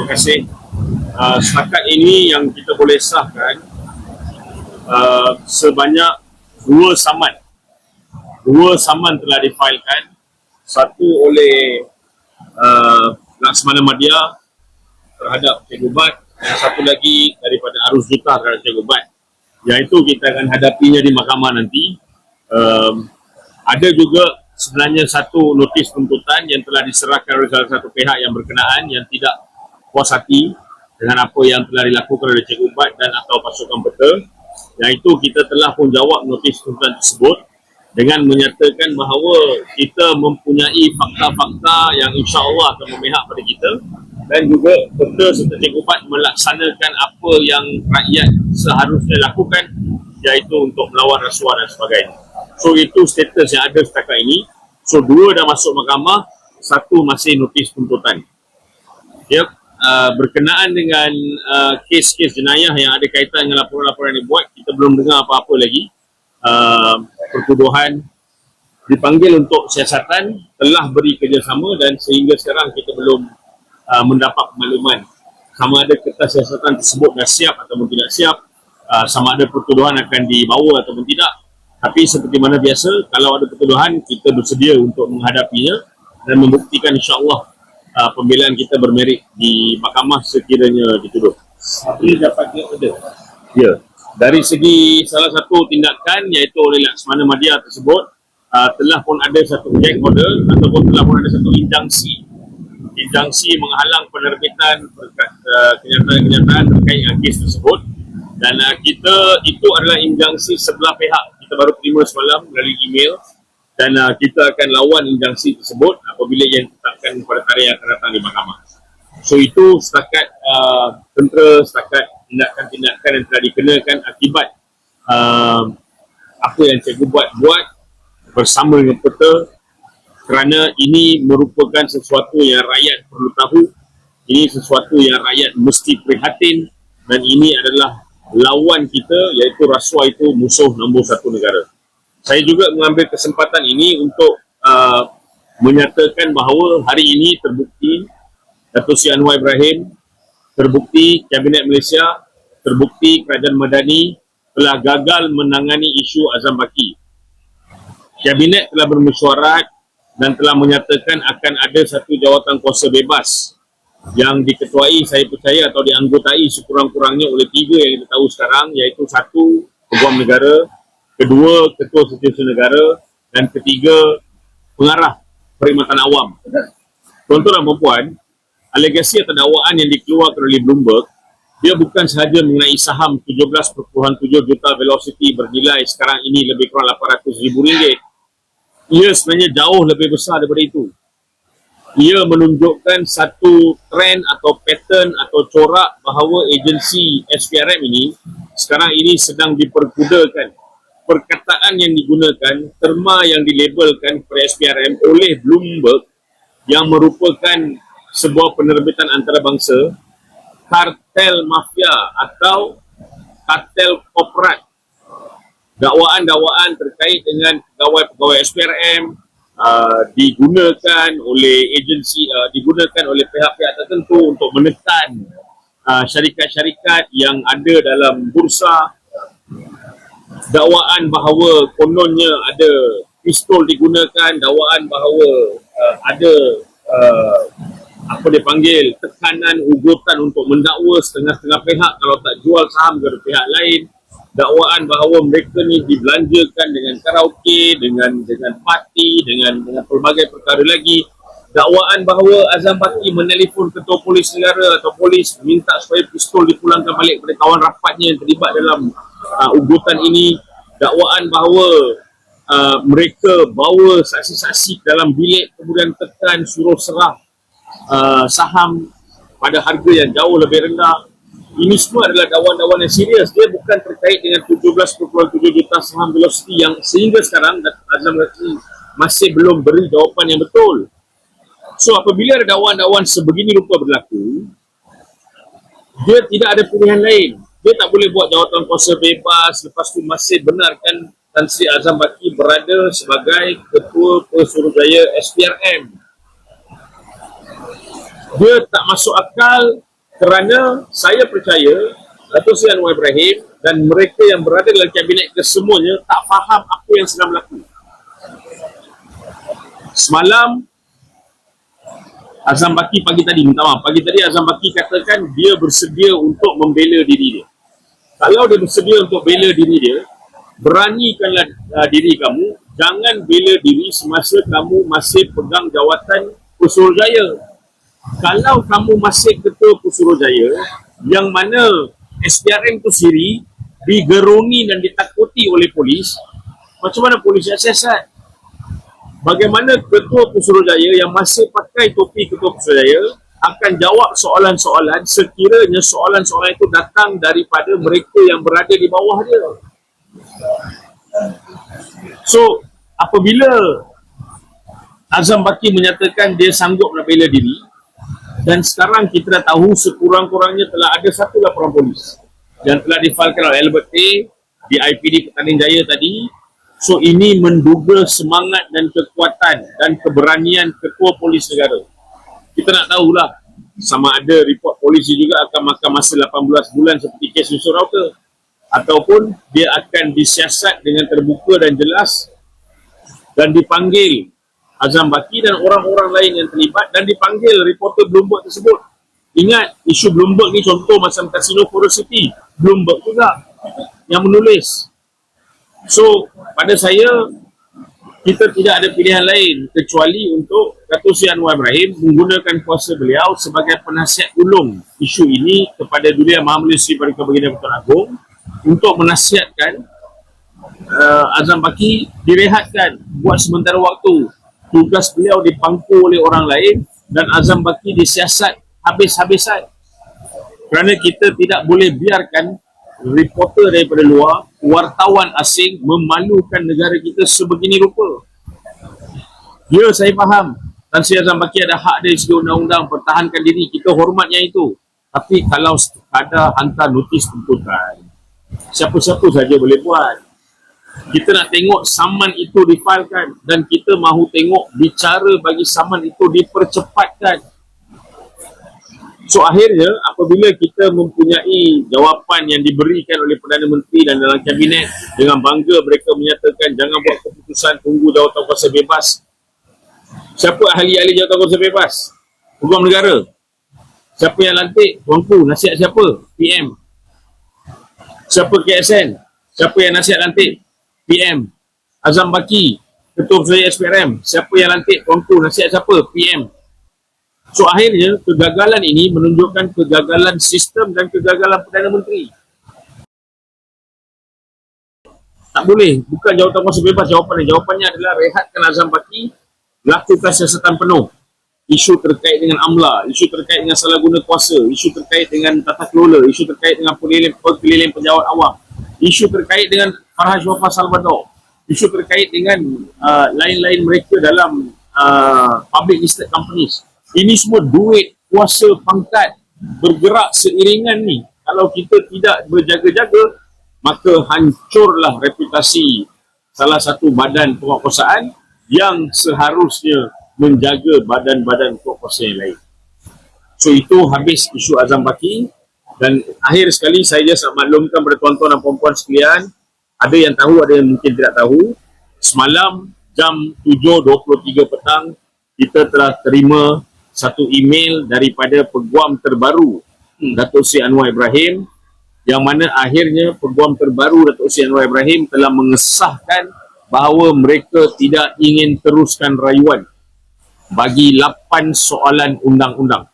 Terima kasih. Uh, setakat ini yang kita boleh sahkan uh, sebanyak dua saman. Dua saman telah difailkan. Satu oleh uh, Laksamana Madya terhadap Cikgu Bat dan satu lagi daripada Arus Duta terhadap Cikgu Bat. Yang itu kita akan hadapinya di mahkamah nanti. Um, ada juga sebenarnya satu notis tuntutan yang telah diserahkan oleh salah satu pihak yang berkenaan yang tidak puas hati dengan apa yang telah dilakukan oleh Cikgu Bat dan atau pasukan peta. Yang itu kita telah pun jawab notis tuntutan tersebut dengan menyatakan bahawa kita mempunyai fakta-fakta yang insya Allah akan memihak pada kita dan juga peta serta Cikgu Bat melaksanakan apa yang rakyat seharusnya lakukan iaitu untuk melawan rasuah dan sebagainya. So itu status yang ada setakat ini. So dua dah masuk mahkamah, satu masih notis tuntutan. Yep. Uh, berkenaan dengan uh, kes-kes jenayah yang ada kaitan dengan laporan-laporan yang dibuat, kita belum dengar apa-apa lagi. Uh, pertuduhan dipanggil untuk siasatan telah beri kerjasama dan sehingga sekarang kita belum uh, mendapat makluman sama ada kertas siasatan tersebut dah siap ataupun tidak siap, uh, sama ada pertuduhan akan dibawa ataupun tidak. Tapi seperti mana biasa, kalau ada pertuduhan, kita bersedia untuk menghadapinya dan membuktikan insyaAllah uh, pembelaan kita bermerit di mahkamah sekiranya dituduh. Tapi dapat dia order. Ya, dari segi salah satu tindakan iaitu oleh Laksmana Madya tersebut, uh, telah pun ada satu gag order ataupun telah pun ada satu injangsi. Injangsi menghalang penerbitan uh, kenyataan-kenyataan terkait dengan kes tersebut. Dan uh, kita itu adalah injangsi sebelah pihak. Kita baru terima semalam melalui email dan uh, kita akan lawan injangsi tersebut apabila yang ditetapkan pada tarikh yang akan datang di mahkamah. So itu setakat uh, tentera, setakat tindakan-tindakan yang telah dikenakan akibat uh, apa yang cikgu buat buat bersama dengan peta kerana ini merupakan sesuatu yang rakyat perlu tahu ini sesuatu yang rakyat mesti prihatin dan ini adalah lawan kita iaitu rasuah itu musuh nombor satu negara. Saya juga mengambil kesempatan ini untuk uh, menyatakan bahawa hari ini terbukti Datuk Sri Anwar Ibrahim, terbukti Kabinet Malaysia, terbukti Kerajaan Madani telah gagal menangani isu Azam Baki. Kabinet telah bermesyuarat dan telah menyatakan akan ada satu jawatan kuasa bebas yang diketuai saya percaya atau dianggotai sekurang-kurangnya oleh tiga yang kita tahu sekarang iaitu satu peguam negara, kedua ketua setiausaha negara dan ketiga pengarah perkhidmatan awam. Tuan-tuan dan puan alegasi atau dakwaan yang dikeluarkan oleh Bloomberg dia bukan sahaja mengenai saham 17.7 juta velocity bernilai sekarang ini lebih kurang 800 ribu ringgit. Ia sebenarnya jauh lebih besar daripada itu ia menunjukkan satu trend atau pattern atau corak bahawa agensi SPRM ini sekarang ini sedang diperkudakan. Perkataan yang digunakan, terma yang dilabelkan kepada SPRM oleh Bloomberg yang merupakan sebuah penerbitan antarabangsa kartel mafia atau kartel korporat. Dakwaan-dakwaan terkait dengan pegawai-pegawai SPRM uh, digunakan oleh agensi uh, digunakan oleh pihak-pihak tertentu untuk menekan uh, syarikat-syarikat yang ada dalam bursa dakwaan bahawa kononnya ada pistol digunakan dakwaan bahawa uh, ada uh, apa dia panggil tekanan ugutan untuk mendakwa setengah-setengah pihak kalau tak jual saham kepada pihak lain dakwaan bahawa mereka ni dibelanjakan dengan karaoke, dengan dengan parti, dengan dengan pelbagai perkara lagi. Dakwaan bahawa Azam Baki menelpon ketua polis negara atau polis minta supaya pistol dipulangkan balik kepada kawan rapatnya yang terlibat dalam uh, ugutan ini. Dakwaan bahawa uh, mereka bawa saksi-saksi dalam bilik kemudian tekan suruh serah uh, saham pada harga yang jauh lebih rendah ini semua adalah dakwaan-dakwaan yang serius. Dia bukan terkait dengan 17.7 juta saham velocity yang sehingga sekarang Azam Razmi masih belum beri jawapan yang betul. So apabila ada dakwaan-dakwaan sebegini rupa berlaku, dia tidak ada pilihan lain. Dia tak boleh buat jawatan kuasa bebas lepas tu masih benarkan Tan Sri Azam Baki berada sebagai Ketua Pesuruhjaya SPRM. Dia tak masuk akal kerana saya percaya Datuk Seri Anwar Ibrahim dan mereka yang berada dalam kabinet kesemuanya tak faham apa yang sedang berlaku. Semalam Azam Baki pagi tadi, minta maaf, pagi tadi Azam Baki katakan dia bersedia untuk membela diri dia. Kalau dia bersedia untuk bela diri dia, beranikanlah uh, diri kamu, jangan bela diri semasa kamu masih pegang jawatan Pusurujaya. Kalau kamu masih ketua Pusurujaya, yang mana SPRM tu sendiri digeruni dan ditakuti oleh polis, macam mana polis nak siasat? bagaimana ketua Pusurujaya yang masih pakai topi ketua Pusurujaya akan jawab soalan-soalan sekiranya soalan-soalan itu datang daripada mereka yang berada di bawah dia. So, apabila Azam Baki menyatakan dia sanggup nak bela diri dan sekarang kita dah tahu sekurang-kurangnya telah ada satu laporan polis yang telah difalkan oleh Albert A di IPD Petaning Jaya tadi So ini menduga semangat dan kekuatan dan keberanian ketua polis negara. Kita nak tahulah sama ada report polisi juga akan makan masa 18 bulan seperti kes Yusuf Rauter ataupun dia akan disiasat dengan terbuka dan jelas dan dipanggil Azam Baki dan orang-orang lain yang terlibat dan dipanggil reporter Bloomberg tersebut. Ingat isu Bloomberg ni contoh macam Casino Forest City. Bloomberg juga yang menulis So, pada saya, kita tidak ada pilihan lain kecuali untuk Datuk Seri Anwar Ibrahim menggunakan kuasa beliau sebagai penasihat ulung isu ini kepada Dunia Maha Malaysia Parika Baginda Pertuan Agong untuk menasihatkan uh, Azam Baki direhatkan buat sementara waktu. Tugas beliau dipangku oleh orang lain dan Azam Baki disiasat habis-habisan. Kerana kita tidak boleh biarkan reporter daripada luar, wartawan asing memalukan negara kita sebegini rupa. Ya, saya faham. Tan Sri Azam Baki ada hak dari segi undang-undang pertahankan diri. Kita hormatnya itu. Tapi kalau ada hantar notis tuntutan, siapa-siapa saja boleh buat. Kita nak tengok saman itu difalkan dan kita mahu tengok bicara bagi saman itu dipercepatkan So akhirnya apabila kita mempunyai jawapan yang diberikan oleh Perdana Menteri dan dalam kabinet dengan bangga mereka menyatakan jangan buat keputusan tunggu jawatan kuasa bebas. Siapa ahli-ahli jawatan kuasa bebas? Peguam negara. Siapa yang lantik? Tuanku, nasihat siapa? PM. Siapa KSN? Siapa yang nasihat lantik? PM. Azam Baki, Ketua Persatuan SPRM. Siapa yang lantik? Tuanku, nasihat siapa? PM. So akhirnya kegagalan ini menunjukkan kegagalan sistem dan kegagalan Perdana Menteri. Tak boleh, bukan jawatan kuasa bebas jawapannya. Jawapannya adalah rehatkan Azam Baki, lakukan siasatan penuh. Isu terkait dengan AMLA, isu terkait dengan salah guna kuasa, isu terkait dengan tata kelola, isu terkait dengan pemilihan penjawat awam, isu terkait dengan Farhaj Wafa Salvador, isu terkait dengan uh, lain-lain mereka dalam uh, public listed companies ini semua duit, kuasa, pangkat bergerak seiringan ni. Kalau kita tidak berjaga-jaga, maka hancurlah reputasi salah satu badan penguasaan yang seharusnya menjaga badan-badan penguasaan yang lain. So itu habis isu Azam Baki dan akhir sekali saya just nak maklumkan kepada tuan-tuan dan puan-puan sekalian ada yang tahu, ada yang mungkin tidak tahu semalam jam 7.23 petang kita telah terima satu email daripada peguam terbaru hmm. Datuk Sri Anwar Ibrahim yang mana akhirnya peguam terbaru Datuk Sri Anwar Ibrahim telah mengesahkan bahawa mereka tidak ingin teruskan rayuan bagi 8 soalan undang-undang.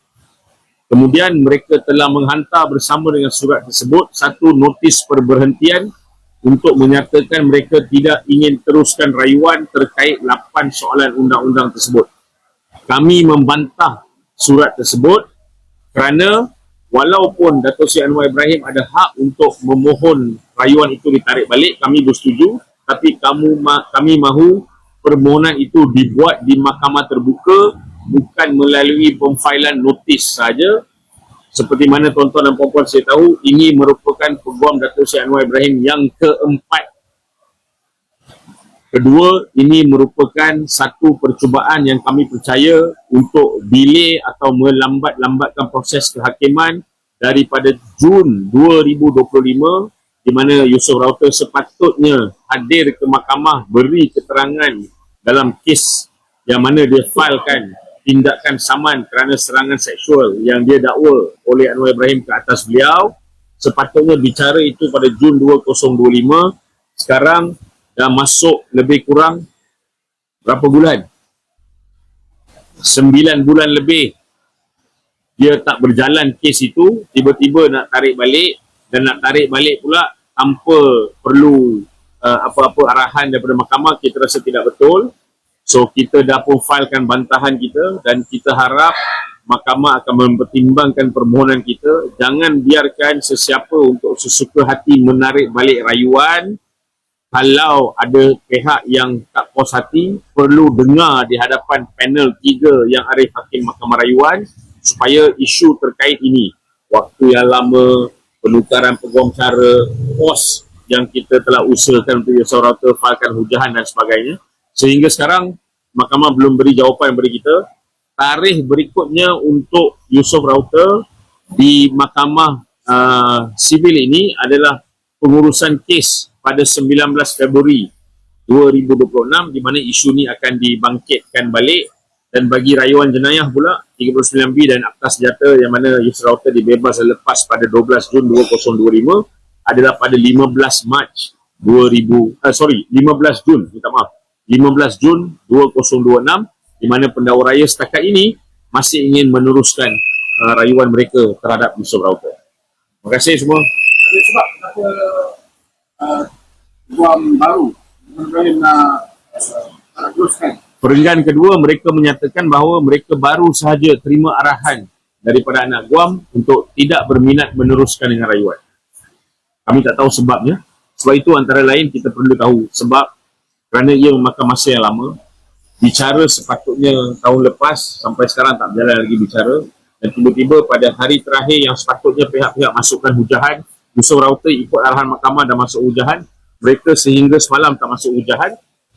Kemudian mereka telah menghantar bersama dengan surat tersebut satu notis perberhentian untuk menyatakan mereka tidak ingin teruskan rayuan terkait 8 soalan undang-undang tersebut kami membantah surat tersebut kerana walaupun Datuk Seri Anwar Ibrahim ada hak untuk memohon rayuan itu ditarik balik, kami bersetuju tapi kamu kami mahu permohonan itu dibuat di mahkamah terbuka bukan melalui pemfailan notis saja. Seperti mana tuan-tuan dan puan-puan saya tahu ini merupakan peguam Datuk Seri Anwar Ibrahim yang keempat Kedua, ini merupakan satu percubaan yang kami percaya untuk delay atau melambat-lambatkan proses kehakiman daripada Jun 2025 di mana Yusof Rauter sepatutnya hadir ke mahkamah beri keterangan dalam kes yang mana dia filekan tindakan saman kerana serangan seksual yang dia dakwa oleh Anwar Ibrahim ke atas beliau. Sepatutnya bicara itu pada Jun 2025 sekarang dah masuk lebih kurang berapa bulan? 9 bulan lebih. Dia tak berjalan kes itu tiba-tiba nak tarik balik. Dan nak tarik balik pula tanpa perlu uh, apa-apa arahan daripada mahkamah kita rasa tidak betul. So kita dah pun filekan bantahan kita dan kita harap mahkamah akan mempertimbangkan permohonan kita. Jangan biarkan sesiapa untuk sesuka hati menarik balik rayuan kalau ada pihak yang tak puas hati perlu dengar di hadapan panel tiga yang Arif Hakim Mahkamah Rayuan supaya isu terkait ini. Waktu yang lama penukaran peguam cara pos yang kita telah usahakan untuk Yusof falkan hujahan dan sebagainya. Sehingga sekarang mahkamah belum beri jawapan kepada kita. Tarikh berikutnya untuk Yusof Rauter di mahkamah uh, sivil ini adalah pengurusan kes pada 19 Februari 2026 di mana isu ni akan dibangkitkan balik dan bagi rayuan jenayah pula 39B dan Akta Senjata yang mana Yusuf Rauter dibebas dan lepas pada 12 Jun 2025 adalah pada 15 Mac 2000 uh, sorry 15 Jun minta maaf 15 Jun 2026 di mana pendakwa raya setakat ini masih ingin meneruskan uh, rayuan mereka terhadap Yusuf Rauter. Terima kasih semua. Sebab kenapa guam baru uh, nak teruskan. Perenggan kedua mereka menyatakan bahawa mereka baru sahaja terima arahan daripada anak Guam untuk tidak berminat meneruskan dengan rayuan. Kami tak tahu sebabnya. Sebab itu antara lain kita perlu tahu sebab kerana ia memakan masa yang lama. Bicara sepatutnya tahun lepas sampai sekarang tak berjalan lagi bicara dan tiba-tiba pada hari terakhir yang sepatutnya pihak-pihak masukkan hujahan Yusuf Rauter ikut arahan mahkamah dan masuk hujahan mereka sehingga semalam tak masuk hujahan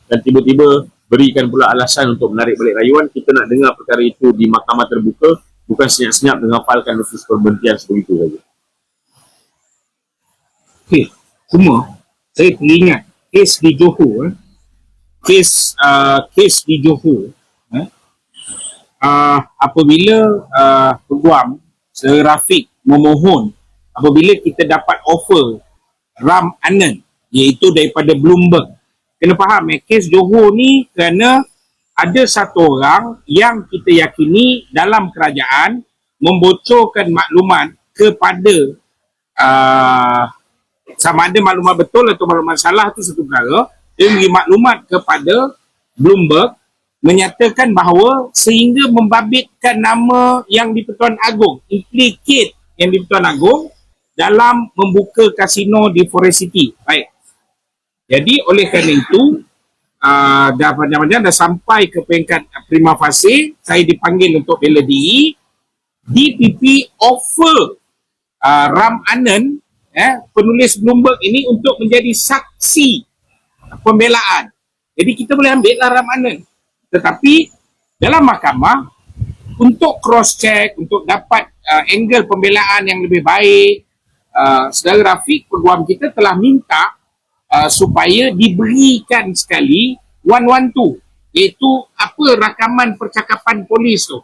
dan tiba-tiba berikan pula alasan untuk menarik balik rayuan kita nak dengar perkara itu di mahkamah terbuka bukan senyap-senyap dengan falkan notis perberhentian sebegitu saja Okey, semua saya teringat kes di Johor eh. kes uh, kes di Johor eh. uh, apabila uh, peguam Sir Rafiq memohon apabila kita dapat offer ram anan iaitu daripada Bloomberg. Kena faham eh? Kes Johor ni kerana ada satu orang yang kita yakini dalam kerajaan membocorkan maklumat kepada uh, sama ada maklumat betul atau maklumat salah tu satu perkara dia beri maklumat kepada Bloomberg menyatakan bahawa sehingga membabitkan nama yang di Pertuan Agong implicate yang di Pertuan Agong dalam membuka kasino di Forest City baik jadi oleh kerana itu uh, dah panjang-panjang dah sampai ke peringkat prima facie saya dipanggil untuk bela diri DPP offer uh, Ram Anan eh, penulis Bloomberg ini untuk menjadi saksi pembelaan. Jadi kita boleh ambil lah ramanan. Tetapi dalam mahkamah untuk cross check, untuk dapat uh, angle pembelaan yang lebih baik, uh, saudara Rafiq peguam kita telah minta uh, supaya diberikan sekali 112 iaitu apa rakaman percakapan polis tu.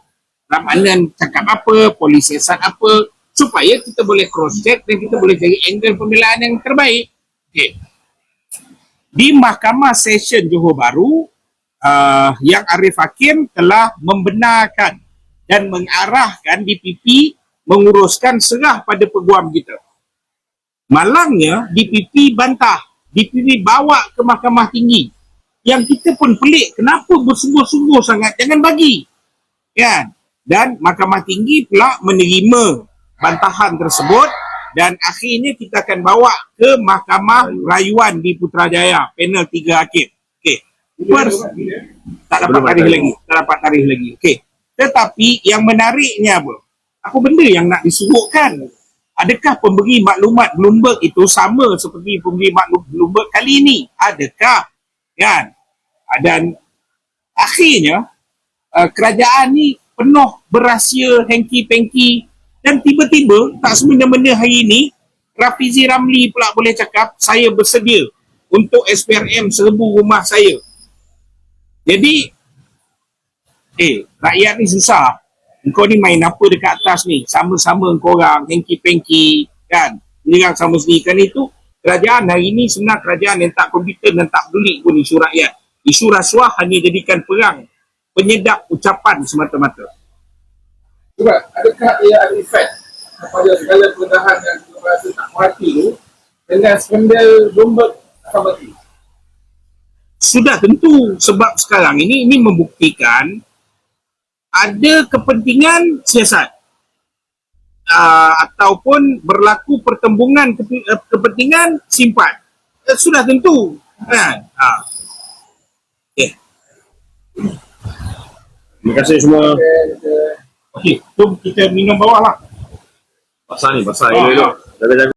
Ramanan cakap apa, polis siasat apa, supaya kita boleh cross check dan kita boleh cari angle pembelaan yang terbaik. Okey. Di Mahkamah Session Johor Bahru, uh, yang Arif Hakim telah membenarkan dan mengarahkan DPP menguruskan serah pada peguam kita. Malangnya DPP bantah, DPP bawa ke Mahkamah Tinggi. Yang kita pun pelik, kenapa bersungguh-sungguh sangat jangan bagi. Kan? Dan Mahkamah Tinggi pula menerima bantahan tersebut dan akhirnya kita akan bawa ke Mahkamah Rayuan di Putrajaya panel tiga hakim. Okey. First, tak dapat tarikh lagi, tak dapat tarikh lagi. Okey. Tetapi yang menariknya apa? Apa benda yang nak disuruhkan? Adakah pemberi maklumat Bloomberg itu sama seperti pemberi maklumat Bloomberg kali ini? Adakah? Kan? Dan akhirnya uh, kerajaan ni penuh berahsia hengki-pengki Dan tiba-tiba tak semena-mena hari ini Rafizi Ramli pula boleh cakap saya bersedia untuk SPRM serbu rumah saya. Jadi eh rakyat ni susah. Engkau ni main apa dekat atas ni? Sama-sama engkau orang hengki-pengki kan. Menyerang sama sendiri kan itu kerajaan hari ini sebenarnya kerajaan yang tak komputer dan tak peduli pun isu rakyat. Isu rasuah hanya jadikan perang penyedap ucapan semata-mata. Cuba, adakah ia ada efek kepada segala pendahan yang kita rasa tak mati tu dengan skandal Bloomberg akan mati? sudah tentu sebab sekarang ini ini membuktikan ada kepentingan siasat uh, ataupun berlaku pertembungan kepi- uh, kepentingan simpan uh, sudah tentu kan uh. okay. Terima kasih semua. okey jom kita minum bawah lah Basah ni, basah. Ah, Elok-elok. Jaga-jaga.